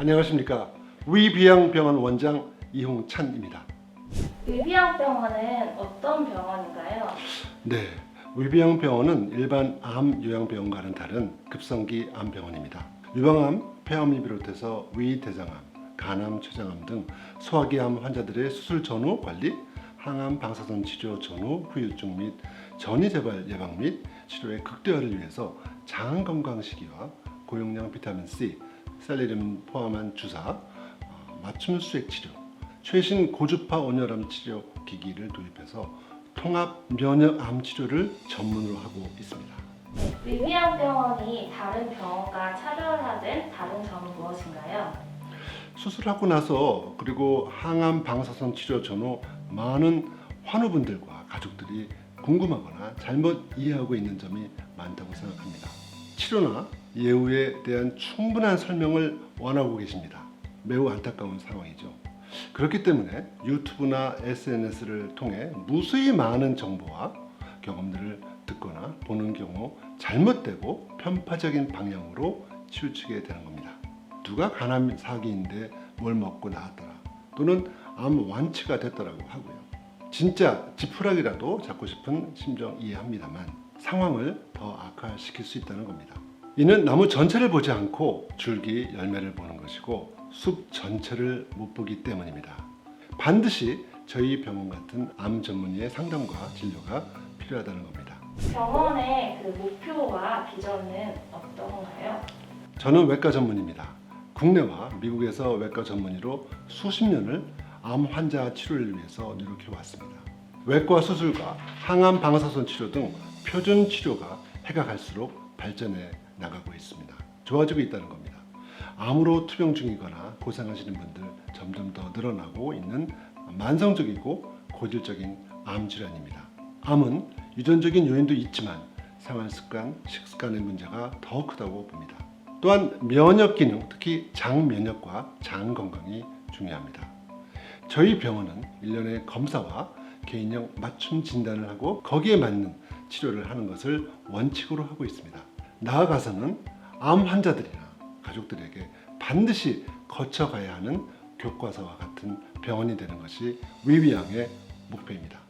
안녕하십니까 위비양병원 원장 이홍찬입니다. 위비양병원은 어떤 병원인가요? 네, 위비양병원은 일반 암 요양병원과는 다른 급성기 암병원입니다. 유방암, 폐암을 비롯해서 위, 대장암, 간암, 췌장암 등 소화기암 환자들의 수술 전후 관리, 항암 방사선 치료 전후 후유증 및 전이 재발 예방 및 치료의 극대화를 위해서 장 건강 시기와 고용량 비타민 C, 셀레늄 포함한 주사, 어, 맞춤 수액 치료, 최신 고주파 온열암 치료 기기를 도입해서 통합 면역암 치료를 전문으로 하고 있습니다. 위비양병원이 다른 병원과 차별화된 다른 점은 무엇인가요? 수술하고 나서 그리고 항암 방사선 치료 전후 많은 환우분들과 가족들이 궁금하거나 잘못 이해하고 있는 점이 많다고 생각합니다. 치료나 예후에 대한 충분한 설명을 원하고 계십니다. 매우 안타까운 상황이죠. 그렇기 때문에 유튜브나 SNS를 통해 무수히 많은 정보와 경험들을 듣거나 보는 경우 잘못되고 편파적인 방향으로 치우치게 되는 겁니다. 누가 간암 사기인데 뭘 먹고 나았더라 또는 암 완치가 됐더라고 하고요. 진짜 지푸라기라도 잡고 싶은 심정 이해합니다만 상황을 더 악화시킬 수 있다는 겁니다. 이는 나무 전체를 보지 않고 줄기 열매를 보는 것이고 숲 전체를 못 보기 때문입니다. 반드시 저희 병원 같은 암 전문의의 상담과 진료가 필요하다는 겁니다. 병원의 그 목표와 비전은 어떤가요? 저는 외과 전문입니다. 국내와 미국에서 외과 전문의로 수십 년을 암 환자 치료를 위해서 노력해 왔습니다. 외과 수술과 항암 방사선 치료 등 표준 치료가 해가 갈수록 발전해 나가고 있습니다. 좋아지고 있다는 겁니다. 암으로 투병 중이거나 고생하시는 분들 점점 더 늘어나고 있는 만성적이고 고질적인 암 질환입니다. 암은 유전적인 요인도 있지만 생활 습관, 식습관의 문제가 더 크다고 봅니다. 또한 면역 기능, 특히 장 면역과 장 건강이 중요합니다. 저희 병원은 일련의 검사와 개인형 맞춤 진단을 하고 거기에 맞는 치료를 하는 것을 원칙으로 하고 있습니다. 나아가서는 암 환자들이나 가족들에게 반드시 거쳐가야 하는 교과서와 같은 병원이 되는 것이 위위양의 목표입니다.